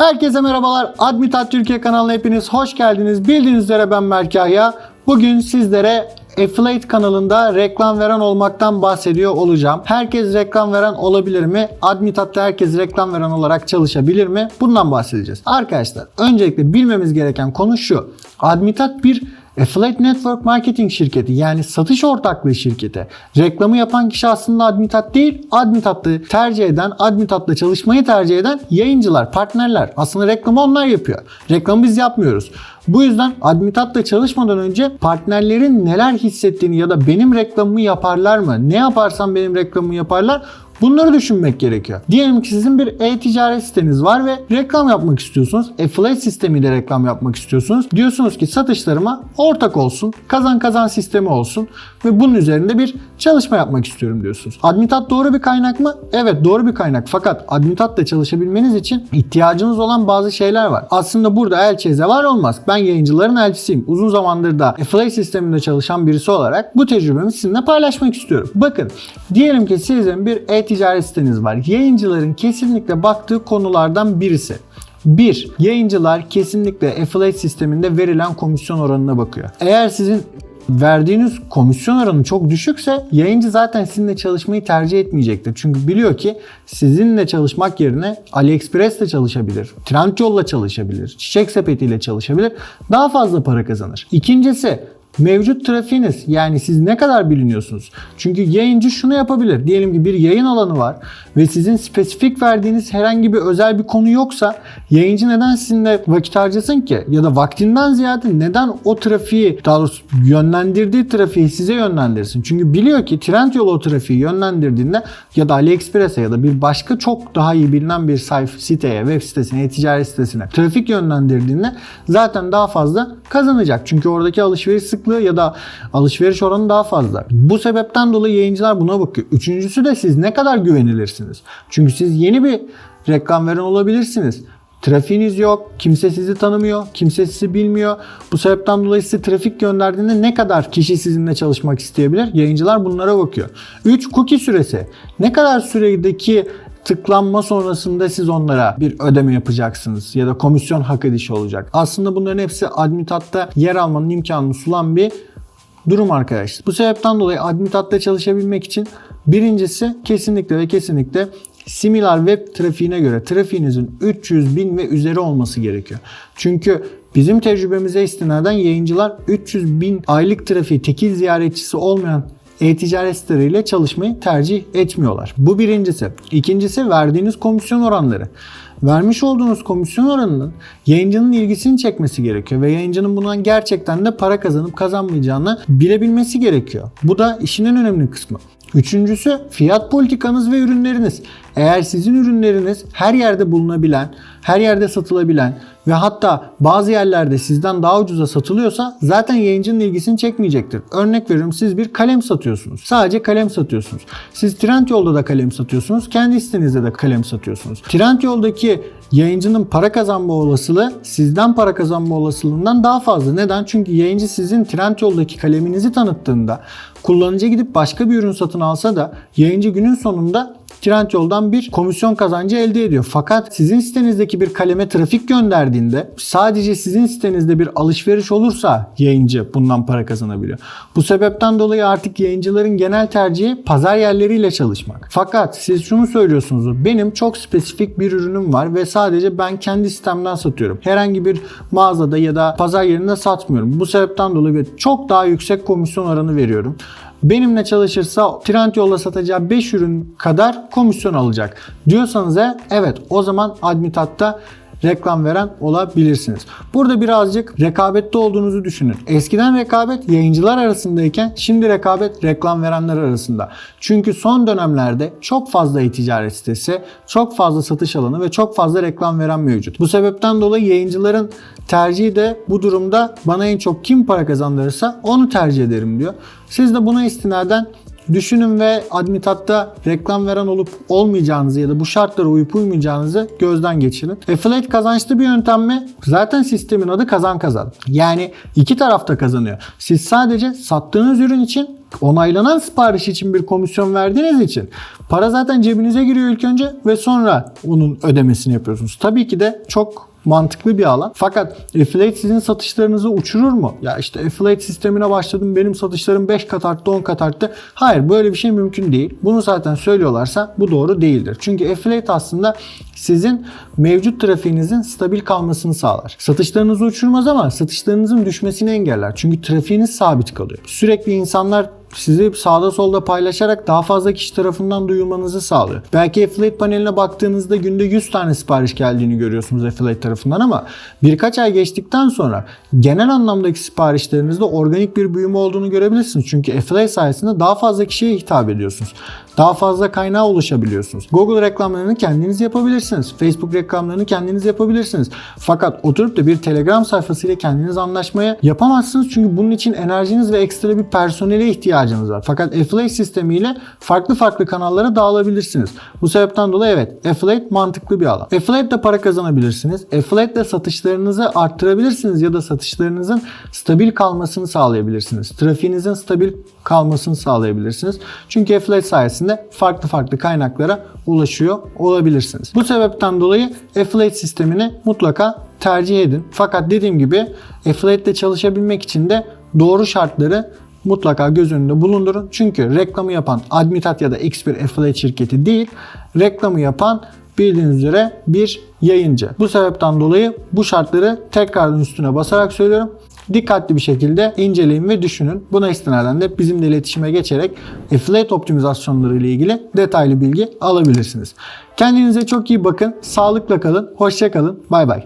Herkese merhabalar. Admitat Türkiye kanalına hepiniz hoş geldiniz. Bildiğiniz üzere ben Berk Yahya. Bugün sizlere Affiliate kanalında reklam veren olmaktan bahsediyor olacağım. Herkes reklam veren olabilir mi? Admitat'ta herkes reklam veren olarak çalışabilir mi? Bundan bahsedeceğiz. Arkadaşlar öncelikle bilmemiz gereken konu şu. Admitat bir Affiliate Network Marketing şirketi yani satış ortaklığı şirketi. Reklamı yapan kişi aslında Admitat değil, Admitat'ı tercih eden, Admitat'la çalışmayı tercih eden yayıncılar, partnerler. Aslında reklamı onlar yapıyor. Reklamı biz yapmıyoruz. Bu yüzden Admitat'la çalışmadan önce partnerlerin neler hissettiğini ya da benim reklamımı yaparlar mı? Ne yaparsam benim reklamımı yaparlar? Bunları düşünmek gerekiyor. Diyelim ki sizin bir e-ticaret siteniz var ve reklam yapmak istiyorsunuz. Affiliate sistemiyle reklam yapmak istiyorsunuz. Diyorsunuz ki satışlarıma ortak olsun, kazan kazan sistemi olsun ve bunun üzerinde bir çalışma yapmak istiyorum diyorsunuz. Admitat doğru bir kaynak mı? Evet doğru bir kaynak. Fakat Admitat'la çalışabilmeniz için ihtiyacınız olan bazı şeyler var. Aslında burada elçize var olmaz. Ben yayıncıların elçisiyim. Uzun zamandır da affiliate sisteminde çalışan birisi olarak bu tecrübemi sizinle paylaşmak istiyorum. Bakın diyelim ki sizin bir e-ticaret siteniz var. Yayıncıların kesinlikle baktığı konulardan birisi. 1. Yayıncılar kesinlikle affiliate sisteminde verilen komisyon oranına bakıyor. Eğer sizin verdiğiniz komisyon oranı çok düşükse yayıncı zaten sizinle çalışmayı tercih etmeyecektir. Çünkü biliyor ki sizinle çalışmak yerine AliExpress'le çalışabilir, Trendyol'la çalışabilir, Çiçek Sepeti'yle çalışabilir. Daha fazla para kazanır. İkincisi mevcut trafiğiniz yani siz ne kadar biliniyorsunuz? Çünkü yayıncı şunu yapabilir. Diyelim ki bir yayın alanı var ve sizin spesifik verdiğiniz herhangi bir özel bir konu yoksa yayıncı neden sizinle vakit harcasın ki? Ya da vaktinden ziyade neden o trafiği daha doğrusu yönlendirdiği trafiği size yönlendirsin? Çünkü biliyor ki Trendyol o trafiği yönlendirdiğinde ya da AliExpress'e ya da bir başka çok daha iyi bilinen bir sayfa siteye, web sitesine, e-ticaret sitesine trafik yönlendirdiğinde zaten daha fazla kazanacak. Çünkü oradaki alışveriş sıklığı ya da alışveriş oranı daha fazla. Bu sebepten dolayı yayıncılar buna bakıyor. Üçüncüsü de siz ne kadar güvenilirsiniz. Çünkü siz yeni bir reklam veren olabilirsiniz. Trafiğiniz yok, kimse sizi tanımıyor, kimse sizi bilmiyor. Bu sebepten dolayı size trafik gönderdiğinde ne kadar kişi sizinle çalışmak isteyebilir? Yayıncılar bunlara bakıyor. 3. Cookie süresi. Ne kadar süredeki tıklanma sonrasında siz onlara bir ödeme yapacaksınız ya da komisyon hak edişi olacak. Aslında bunların hepsi Admitat'ta yer almanın imkanını sunan bir durum arkadaşlar. Bu sebepten dolayı Admitat'ta çalışabilmek için birincisi kesinlikle ve kesinlikle Similar web trafiğine göre trafiğinizin 300 bin ve üzeri olması gerekiyor. Çünkü bizim tecrübemize istinaden yayıncılar 300 bin aylık trafiği tekil ziyaretçisi olmayan e-ticaret siteleriyle çalışmayı tercih etmiyorlar. Bu birincisi. İkincisi verdiğiniz komisyon oranları. Vermiş olduğunuz komisyon oranının yayıncının ilgisini çekmesi gerekiyor ve yayıncının bundan gerçekten de para kazanıp kazanmayacağını bilebilmesi gerekiyor. Bu da işin en önemli kısmı. Üçüncüsü fiyat politikanız ve ürünleriniz. Eğer sizin ürünleriniz her yerde bulunabilen, her yerde satılabilen ve hatta bazı yerlerde sizden daha ucuza satılıyorsa zaten yayıncının ilgisini çekmeyecektir. Örnek veriyorum siz bir kalem satıyorsunuz. Sadece kalem satıyorsunuz. Siz Trendyol'da da kalem satıyorsunuz. Kendi sitenizde de kalem satıyorsunuz. Trendyol'daki yayıncının para kazanma olasılığı sizden para kazanma olasılığından daha fazla. Neden? Çünkü yayıncı sizin Trendyol'daki kaleminizi tanıttığında kullanıcı gidip başka bir ürün satın alsa da yayıncı günün sonunda Trendyol'dan bir komisyon kazancı elde ediyor. Fakat sizin sitenizdeki bir kaleme trafik gönderdiğinde sadece sizin sitenizde bir alışveriş olursa yayıncı bundan para kazanabiliyor. Bu sebepten dolayı artık yayıncıların genel tercihi pazar yerleriyle çalışmak. Fakat siz şunu söylüyorsunuz. Benim çok spesifik bir ürünüm var ve sadece ben kendi sistemden satıyorum. Herhangi bir mağazada ya da pazar yerinde satmıyorum. Bu sebepten dolayı çok daha yüksek komisyon oranı veriyorum benimle çalışırsa Trendyol'da satacağı 5 ürün kadar komisyon alacak. Diyorsanız evet o zaman Admitat'ta reklam veren olabilirsiniz. Burada birazcık rekabette olduğunuzu düşünün. Eskiden rekabet yayıncılar arasındayken şimdi rekabet reklam verenler arasında. Çünkü son dönemlerde çok fazla e-ticaret sitesi, çok fazla satış alanı ve çok fazla reklam veren mevcut. Bu sebepten dolayı yayıncıların tercihi de bu durumda bana en çok kim para kazandırırsa onu tercih ederim diyor. Siz de buna istinaden Düşünün ve Admitat'ta reklam veren olup olmayacağınızı ya da bu şartlara uyup uymayacağınızı gözden geçirin. Affiliate kazançlı bir yöntem mi? Zaten sistemin adı kazan kazan. Yani iki tarafta kazanıyor. Siz sadece sattığınız ürün için onaylanan sipariş için bir komisyon verdiğiniz için Para zaten cebinize giriyor ilk önce ve sonra onun ödemesini yapıyorsunuz. Tabii ki de çok mantıklı bir alan. Fakat affiliate sizin satışlarınızı uçurur mu? Ya işte affiliate sistemine başladım benim satışlarım 5 kat arttı 10 kat arttı. Hayır böyle bir şey mümkün değil. Bunu zaten söylüyorlarsa bu doğru değildir. Çünkü affiliate aslında sizin mevcut trafiğinizin stabil kalmasını sağlar. Satışlarınızı uçurmaz ama satışlarınızın düşmesini engeller. Çünkü trafiğiniz sabit kalıyor. Sürekli insanlar sizi sağda solda paylaşarak daha fazla kişi tarafından duyulmanızı sağlıyor. Belki affiliate paneline baktığınızda günde 100 tane sipariş geldiğini görüyorsunuz affiliate tarafından ama birkaç ay geçtikten sonra genel anlamdaki siparişlerinizde organik bir büyüme olduğunu görebilirsiniz. Çünkü affiliate sayesinde daha fazla kişiye hitap ediyorsunuz. Daha fazla kaynağa ulaşabiliyorsunuz. Google reklamlarını kendiniz yapabilirsiniz. Facebook reklamlarını kendiniz yapabilirsiniz. Fakat oturup da bir Telegram sayfasıyla kendiniz anlaşmaya yapamazsınız. Çünkü bunun için enerjiniz ve ekstra bir personele ihtiyacınız var. Fakat affiliate sistemiyle farklı farklı kanallara dağılabilirsiniz. Bu sebepten dolayı evet affiliate mantıklı bir alan. Affiliate ile para kazanabilirsiniz. Affiliate ile satışlarınızı arttırabilirsiniz ya da satışlarınızın stabil kalmasını sağlayabilirsiniz. Trafiğinizin stabil kalmasını sağlayabilirsiniz. Çünkü affiliate sayesinde farklı farklı kaynaklara ulaşıyor olabilirsiniz. Bu sebepten dolayı affiliate sistemini mutlaka tercih edin. Fakat dediğim gibi affiliate ile çalışabilmek için de doğru şartları mutlaka göz önünde bulundurun. Çünkü reklamı yapan Admitat ya da X bir affiliate şirketi değil, reklamı yapan bildiğiniz üzere bir yayıncı. Bu sebepten dolayı bu şartları tekrardan üstüne basarak söylüyorum. Dikkatli bir şekilde inceleyin ve düşünün. Buna istinaden de bizimle iletişime geçerek affiliate optimizasyonları ile ilgili detaylı bilgi alabilirsiniz. Kendinize çok iyi bakın. Sağlıkla kalın. Hoşça kalın. Bay bay.